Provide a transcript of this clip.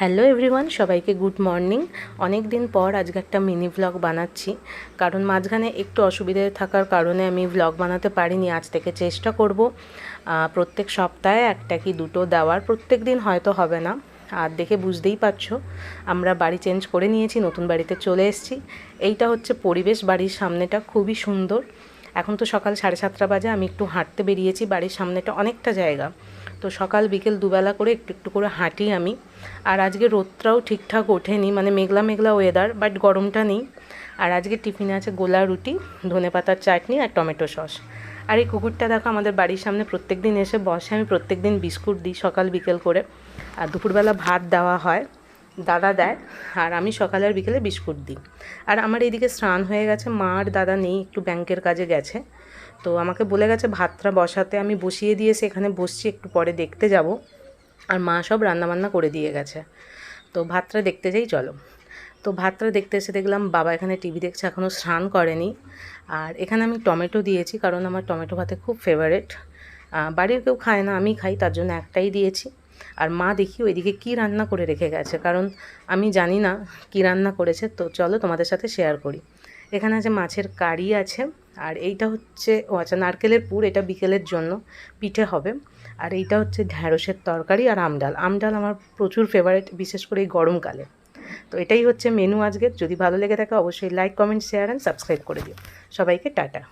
Hello everyone সবাইকে good morning অনেক দিন পর আজকে একটা মিনি ভ্লগ বানাচ্ছি। কারণ মাঝখানে একটু অসুবিধে থাকার কারণে আমি ভ্লগ বানাতে পারিনি, আজ থেকে চেষ্টা করব। প্রত্যেক সপ্তাহে একটা কি দুটো দেওয়ার, প্রত্যেক দিন হয়তো হবে না। আর দেখে বুঝতেই পারছ, আমরা বাড়ি চেঞ্জ করে নিয়েছি, নতুন বাড়িতে চলে এসেছি। এইটা হচ্ছে পরিবেশ, বাড়ির সামনেটা খুবই সুন্দর। এখন তো সকাল সাড়ে সাতটা বাজে, আমি একটু হাঁটতে বেরিয়েছি, বাড়ির সামনেটা অনেকটা জায়গা। তো সকাল বিকেল দুবেলা করে একটু একটু করে হাঁটি আমি। আর আজকে রোদটাও ঠিকঠাক ওঠেনি মানে মেঘলা মেঘলা ওয়েদার বাট গরমটা নেই। আর আজকে টিফিনে আছে গোলা রুটি, ধনে পাতার চাটনি আর টমেটো সস। আর এই কুকুরটা দেখো আমাদের বাড়ির সামনে প্রত্যেক দিন এসে বসে, আমি প্রত্যেক দিন বিস্কুট দিই সকাল বিকেল করে। আর দুপুরবেলা ভাত দেওয়া হয়। দাদা দেয়, আর আমি সকালে আর বিকেলে বিস্কুট দিই। আর আমার এদিকে স্নান হয়ে গেছে, মা আর দাদা নেই, একটু ব্যাংকের কাজে গেছে। তো আমাকে বলে গেছে, ভাতটা বসাতে, আমি বসিয়ে দিয়ে সেখানে বসছি, একটু পরে দেখতে যাব। আর মা সব রান্নাবান্না করে দিয়ে গেছে। তো ভাতটা দেখতে যাই, চলো। তো ভাতটা দেখতে এসে দেখলাম, বাবা এখানে টিভি দেখছে এখনও স্নান করেনি। আর এখানে আমি টমেটো দিয়েছি, কারণ আমার টমেটো ভাতে খুব ফেভারেট বাড়ির কেউ খায় না, আমি খাই, তার জন্য একটাই দিয়েছি। আর মা দেখি ওইদিকে কী রান্না করে রেখে গেছে। কারণ আমি জানি না কী রান্না করেছে, তো চলো তোমাদের সাথে শেয়ার করি। এখানে আছে মাছের কারি আছে, আর এইটা হচ্ছে, ও আচ্ছা নারকেলের পুর, এটা বিকেলের জন্য পিঠে হবে। আর এইটা হচ্ছে ঢ্যাঁড়সের তরকারি আর আমডাল আমডাল আমার প্রচুর ফেভারিট বিশেষ করে এই গরমকালে। তো এটাই হচ্ছে মেনু আজকের। যদি ভালো লেগে থাকে, অবশ্যই like comment share and subscribe করে দিও। সবাইকে টাটা।